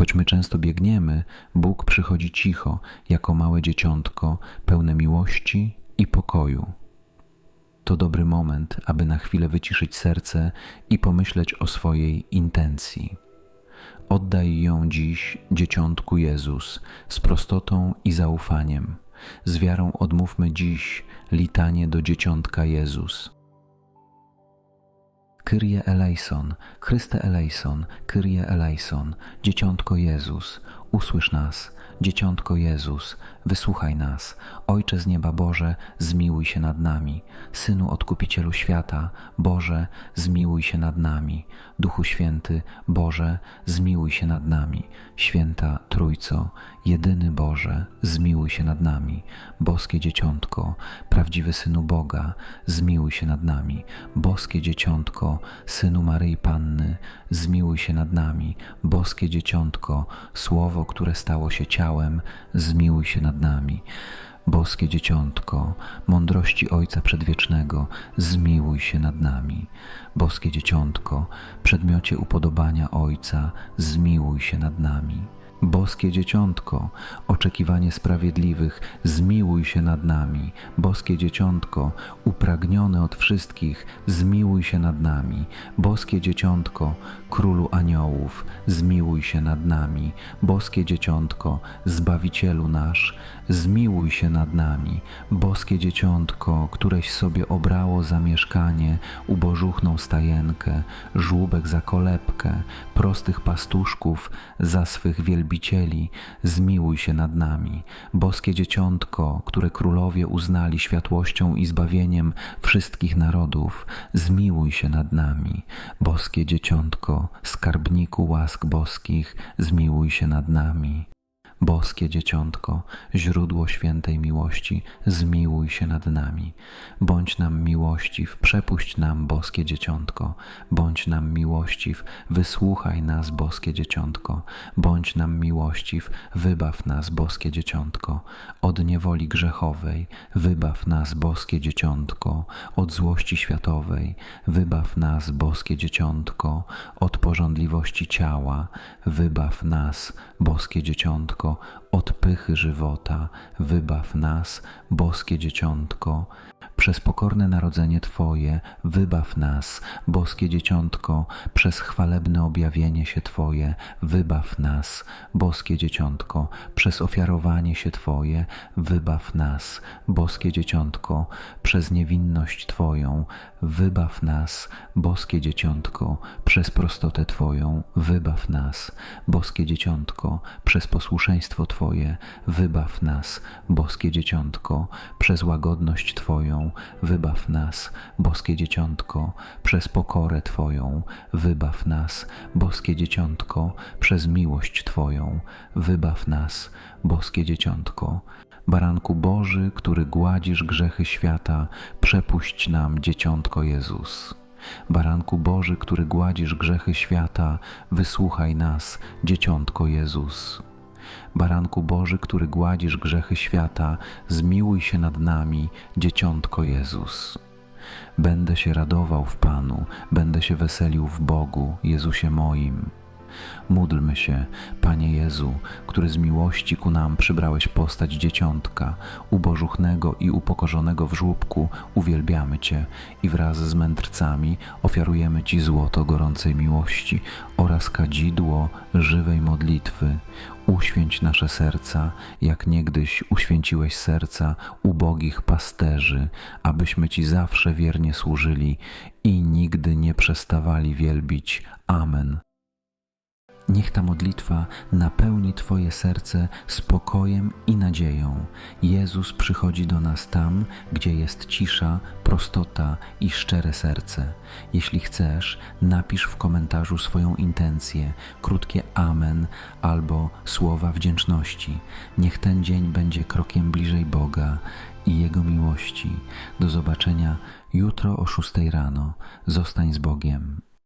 Choć my często biegniemy, Bóg przychodzi cicho, jako małe dzieciątko, pełne miłości i pokoju. To dobry moment, aby na chwilę wyciszyć serce i pomyśleć o swojej intencji. Oddaj ją dziś dzieciątku Jezus z prostotą i zaufaniem. Z wiarą odmówmy dziś litanie do dzieciątka Jezus. Kyrie eleison, Chryste eleison, Kyrie eleison, Dzieciątko Jezus, usłysz nas, Dzieciątko Jezus, wysłuchaj nas. Ojcze z nieba Boże, zmiłuj się nad nami. Synu Odkupicielu świata, Boże, zmiłuj się nad nami. Duchu Święty, Boże, zmiłuj się nad nami. Święta Trójco, jedyny Boże, zmiłuj się nad nami. Boskie Dzieciątko, prawdziwy Synu Boga, zmiłuj się nad nami. Boskie Dzieciątko, Synu Maryi Panny, zmiłuj się nad nami. Boskie Dzieciątko, Słowo, które stało się ciałem, zmiłuj się nad nami. Boskie Dzieciątko, mądrości Ojca Przedwiecznego, zmiłuj się nad nami. Boskie Dzieciątko, przedmiocie upodobania Ojca, zmiłuj się nad nami. Boskie Dzieciątko, oczekiwanie sprawiedliwych, zmiłuj się nad nami. Boskie Dzieciątko, upragnione od wszystkich, zmiłuj się nad nami. Boskie Dzieciątko, Królu Aniołów, zmiłuj się nad nami. Boskie Dzieciątko, Zbawicielu nasz, zmiłuj się nad nami. Boskie Dzieciątko, któreś sobie obrało za mieszkanie, ubożuchną stajenkę, żłóbek za kolebkę, prostych pastuszków za swych wielbicieli, zmiłuj się nad nami. Boskie Dzieciątko, które królowie uznali światłością i zbawieniem wszystkich narodów, zmiłuj się nad nami. Boskie Dzieciątko, skarbniku łask boskich, zmiłuj się nad nami. Boskie Dzieciątko, źródło świętej miłości, zmiłuj się nad nami. Bądź nam miłościw, przepuść nam, Boskie Dzieciątko. Bądź nam miłościw, wysłuchaj nas, Boskie Dzieciątko. Bądź nam miłościw, wybaw nas, Boskie Dzieciątko. Od niewoli grzechowej, wybaw nas, Boskie Dzieciątko. Od złości światowej, wybaw nas, Boskie Dzieciątko. Od porządliwości ciała, wybaw nas, Boskie Dzieciątko, od pychy żywota, wybaw nas, Boskie Dzieciątko, przez pokorne narodzenie Twoje, wybaw nas, Boskie Dzieciątko, przez chwalebne objawienie się Twoje, wybaw nas, Boskie Dzieciątko, przez ofiarowanie się Twoje, wybaw nas, Boskie Dzieciątko, przez niewinność Twoją, wybaw nas, Boskie Dzieciątko, przez prostotę Twoją, wybaw nas, Boskie Dzieciątko, przez posłuszeństwo Twoje, wybaw nas, Boskie Dzieciątko, przez łagodność Twoją, wybaw nas, Boskie Dzieciątko, przez pokorę Twoją, wybaw nas, Boskie Dzieciątko, przez miłość Twoją, wybaw nas, Boskie Dzieciątko. Baranku Boży, który gładzisz grzechy świata, przepuść nam, Dzieciątko Jezus. Baranku Boży, który gładzisz grzechy świata, wysłuchaj nas, Dzieciątko Jezus. Baranku Boży, który gładzisz grzechy świata, zmiłuj się nad nami, Dzieciątko Jezus. Będę się radował w Panu, będę się weselił w Bogu, Jezusie moim. Módlmy się, Panie Jezu, który z miłości ku nam przybrałeś postać dzieciątka, ubożuchnego i upokorzonego w żłóbku, uwielbiamy Cię i wraz z mędrcami ofiarujemy Ci złoto gorącej miłości oraz kadzidło żywej modlitwy. Uświęć nasze serca, jak niegdyś uświęciłeś serca ubogich pasterzy, abyśmy Ci zawsze wiernie służyli i nigdy nie przestawali wielbić. Amen. Niech ta modlitwa napełni Twoje serce spokojem i nadzieją. Jezus przychodzi do nas tam, gdzie jest cisza, prostota i szczere serce. Jeśli chcesz, napisz w komentarzu swoją intencję, krótkie Amen albo słowa wdzięczności. Niech ten dzień będzie krokiem bliżej Boga i Jego miłości. Do zobaczenia jutro o 6 rano. Zostań z Bogiem.